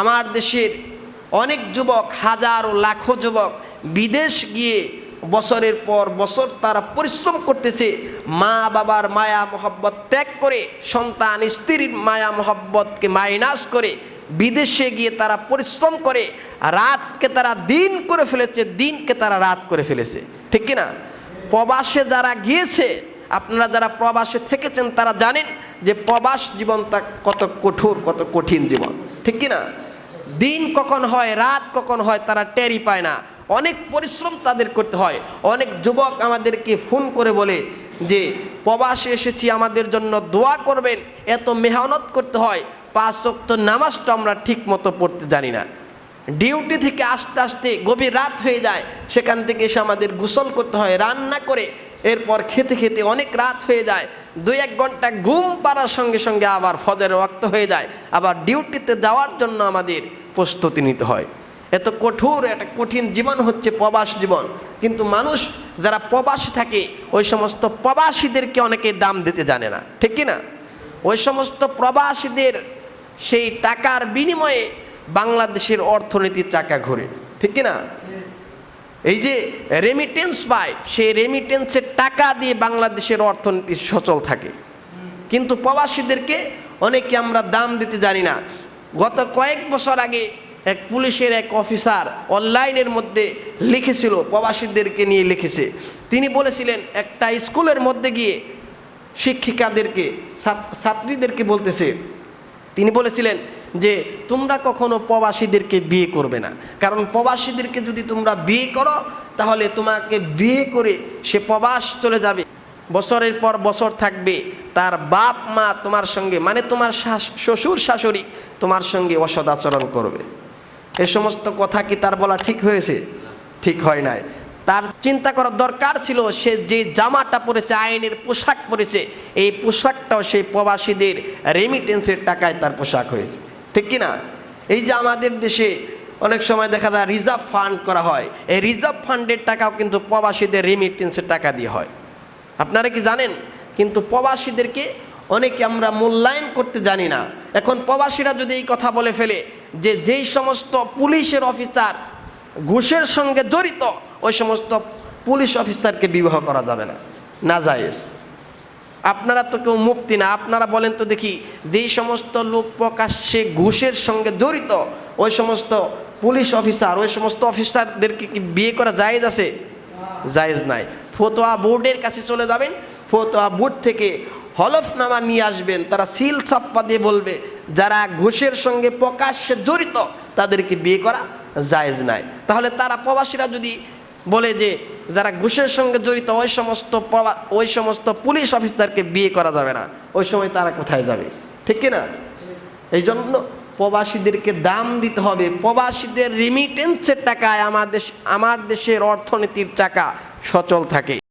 আমার দেশের অনেক যুবক, হাজারো, লাখো যুবক বিদেশ গিয়ে বছরের পর বছর তারা পরিশ্রম করতেছে মা বাবার মায়া, মোহব্বত ত্যাগ করে, সন্তান, স্ত্রীর মায়া, মোহব্বতকে মাইনাস করে বিদেশে গিয়ে তারা পরিশ্রম করে, রাতকে তারা দিন করে ফেলেছে, দিনকে তারা রাত করে ফেলেছে। ঠিক কি না প্রবাসে যারা গিয়েছে, আপনারা যারা প্রবাসে থেকেছেন তারা জানেন যে প্রবাস জীবনটা কত কঠোর, কত কঠিন জীবন। ঠিক কি না দিন কখন হয়, রাত কখন হয় তারা টেরই পায় না। অনেক পরিশ্রম তাদের করতে হয়। অনেক যুবক আমাদেরকে ফোন করে বলে যে, প্রবাসে এসেছি, আমাদের জন্য দোয়া করবেন। এত মেহনত করতে হয়। পাঁচ শক্ত নামাজটা আমরা ঠিক মতো পড়তে জানি না। ডিউটি থেকে আস্তে আস্তে গভীর রাত হয়ে যায়। সেখান থেকে এসে আমাদের গোসল করতে হয়, রান্না করে। এরপর খেতে খেতে অনেক রাত হয়ে যায়। দুই এক ঘণ্টা ঘুম পাড়ার সঙ্গে সঙ্গে আবার ফজরের রক্ত হয়ে যায়। আবার ডিউটিতে যাওয়ার জন্য আমাদের প্রস্তুতি নিতে হয়। এত কঠোর, একটা কঠিন জীবন হচ্ছে প্রবাস জীবন। কিন্তু মানুষ যারা প্রবাসী থাকে, ওই সমস্ত প্রবাসীদেরকে অনেকে দাম দিতে জানে না, ঠিক কি না ওই সমস্ত প্রবাসীদের সেই টাকার বিনিময়ে বাংলাদেশের অর্থনীতির চাকা ঘুরে, ঠিক কি না এই যে রেমিটেন্স পায়, সেই রেমিটেন্সের টাকা দিয়ে বাংলাদেশের অর্থনীতি সচল থাকে। কিন্তু প্রবাসীদেরকে অনেকে আমরা দাম দিতে জানি না। গত কয়েক বছর আগে এক পুলিশের এক অফিসার অনলাইনের মধ্যে লিখেছিল, প্রবাসীদেরকে নিয়ে লিখেছে। তিনি বলেছিলেন, একটা স্কুলের মধ্যে গিয়ে শিক্ষিকাদেরকে ছাত্রীদেরকে বলতেছে, তিনি বলেছিলেন যে, তোমরা কখনো প্রবাসীদেরকে বিয়ে করবে না। কারণ প্রবাসীদেরকে যদি তোমরা বিয়ে করো, তাহলে তোমাকে বিয়ে করে সে প্রবাস চলে যাবে। বছরের পর বছর থাকবে, তার বাপ মা তোমার সঙ্গে মানে তোমার শ্বশুর শাশুড়ি তোমার সঙ্গে অসদাচরণ করবে। এ সমস্ত কথা কি তার বলা ঠিক হয়েছে? ঠিক হয় নাই। তার চিন্তা করার দরকার ছিল, সে যে জামাটা পরেছে, আইনের পোশাক পরেছে, এই পোশাকটাও সেই প্রবাসীদের রেমিটেন্সের টাকায় তার পোশাক হয়েছে। ঠিক কি না এই যে আমাদের দেশে অনেক সময় দেখা যায় রিজার্ভ ফান্ড করা হয়। এই রিজার্ভ ফান্ডের টাকাও কিন্তু প্রবাসীদের রেমিটেন্সের টাকা দিয়ে হয়। আপনারা কি জানেন? কিন্তু প্রবাসীদেরকে অনেকে আমরা মূল্যায়ন করতে জানি না। এখন প্রবাসীরা যদি এই কথা বলে ফেলে যে যেই সমস্ত পুলিশের অফিসার ঘুষের সঙ্গে জড়িত, ওই সমস্ত পুলিশ অফিসারকে বিবাহ করা যাবে না। না জায়েজ। আপনারা তো কেউ মুক্তি না। আপনারা বলেন তো দেখি, যেই সমস্ত লোক প্রকাশ্যে ঘুষের সঙ্গে জড়িত, ওই সমস্ত পুলিশ অফিসার, ওই সমস্ত অফিসারদেরকে কি বিয়ে করা জায়েজ আছে? জায়েজ নাই। ফতোয়া বোর্ডের কাছে চলে যাবেন, ফতোয়া বোর্ড থেকে হলফনামা নিয়ে আসবেন, তারা সিল ছাপ্পা দিয়ে বলবে, যারা ঘুষের সঙ্গে প্রকাশ্যে জড়িত, তাদেরকে বিয়ে করা জায়েজ নাই। তাহলে তারা প্রবাসীরা যদি বলে যে, যারা ঘুষের সঙ্গে জড়িত, ওই সমস্ত ওই সমস্ত পুলিশ অফিসারকে বিয়ে করা যাবে না, ওই সময় তারা কোথায় যাবে? ঠিক কি না? এই জন্য প্রবাসীদেরকে দাম দিতে হবে। প্রবাসীদের রিমিটেন্সের টাকায় আমাদের আমার দেশের অর্থনীতির চাকা সচল থাকে।